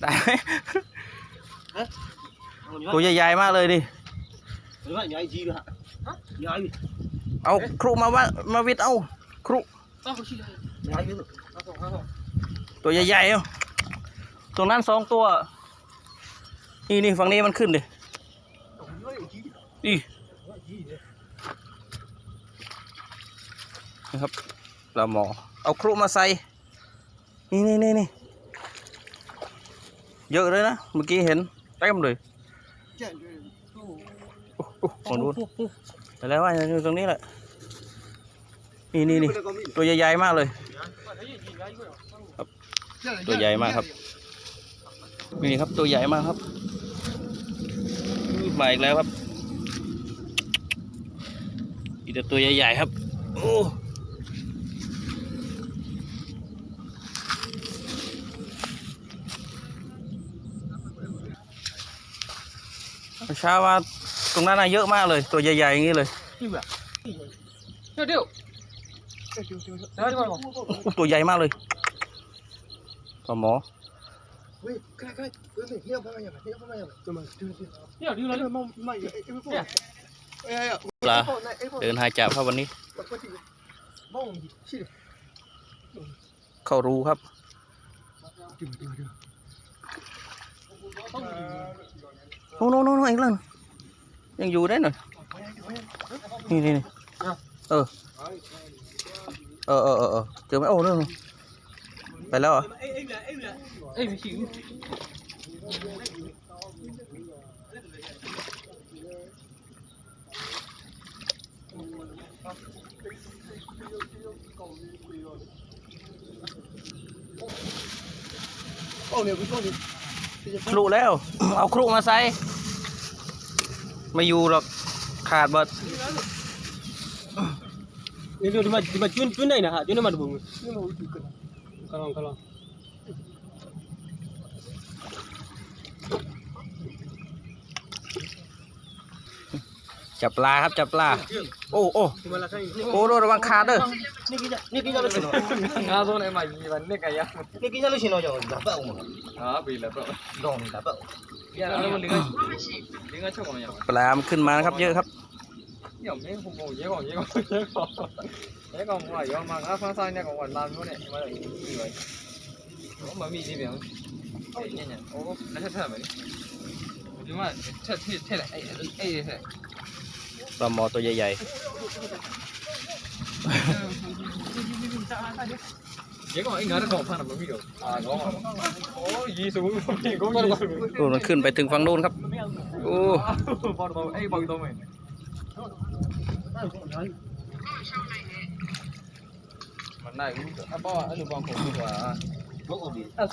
ได้ไหมตัวใหญ่ๆมากเลยดิ Đúng rồi, nhảy gì hả? Nhảy đi. เอาครุมาว่ามาวิทย์เอาครุ Nhảy đi. ตัวใหญ่ๆเอาตรงนั้นสองตัว นี่นี่ฝั่งนี้มันขึ้นดิอีนะครับปลาหมอ เอาครุมาใส่ นี่นี่นี่นี่ เยอะเลยนะ เมื่อกี้เห็นเต็มเลยโอ้โอ้ของนู้นแต่แล้วว่าอยู่ตรงนี้แหละ นี่นี่นี่ตัวใหญ่ๆมากเลย ตัวใหญ่มากครับ นี่ครับตัวใหญ่มากครับมาอีกแล้วครับอีกแต่ตัวใหญ่ๆครับ โอ้ เช้าว่าตรงนั้นน่ะเยอะมากเลย ตัวใหญ่ๆอย่างนี้เลย Tiêu tiêu. Đấy đi vào. อุ๊ยตัวใหญ่มากเลยปลาหมอ Ui, cái này, cái này. Ui, mày, nheo vào nhà mày, nheo vào nhà mày. Rồi mà, đưa, đưa. Đi vào đi vào đi. Mày, mày, mày, ê, ê, Nè. Ê, ê, ê. ปลา Ê, phone này, ê, phone. เดินหายจับครับวันนี้ Bật qua chị. Bông gì? Chị đi. เข้ารูครับ Đưa, đưa, đưa. โน่นโน่นโน่นอีกแล้วยังอยู่ได้หน่อยนี่นี่นี่เออเออเออเออเออเจอไหมโอ้เรื่องไปแล้วเหรอ Ê mày chịu. Con này, cái con này. ครุแล้ว เอาครุมาใส่ไม่อยู่หรอกขาดเบิด Đi đi mà đi mà chuyên chuyên này nè hả? Chuyên này จับปลาครับจับปลา โอ้โอ้ Thì mà là cái โอ้โดนระวังขาดเด้อ Nè, cái nhà- nè, cái nhà nó xin nó. ngao rồi này mày gì vấn đề cái ya. Nè, cái nhà nó xin nó, rồi, đá bậu mà. Đó vì là vợ. Đòn này đá bậu. Ya nó mà đứng ở đứng ở trong này. ปลามันขึ้นมานะครับเยอะครับ Nhiều mấy không ngồi dễ còn dễ còn dễ còn. Dễ còn ngoài đó mà ngã phang sai này còn còn làm luôn này mà lại gì vậy? Ủa mà mì gì vậy? Ê nhẹ nhẹ. Ủa nó thật thật vậy. Nhưng mà thật thật thật lại ê ê thật. ปลาหมอตัวใหญ่ Dễ còn anh nói nó còn phan là mới bị được. À có mà. Ôi gì xuống không thì có gì. ๆโอ้มันขึ้นไปถึงฝั่งนู้นครับโอ้ Bò bò ê bò tôm mày. Mà này à bò anh được bò khổ quá. Bốc vào đi. À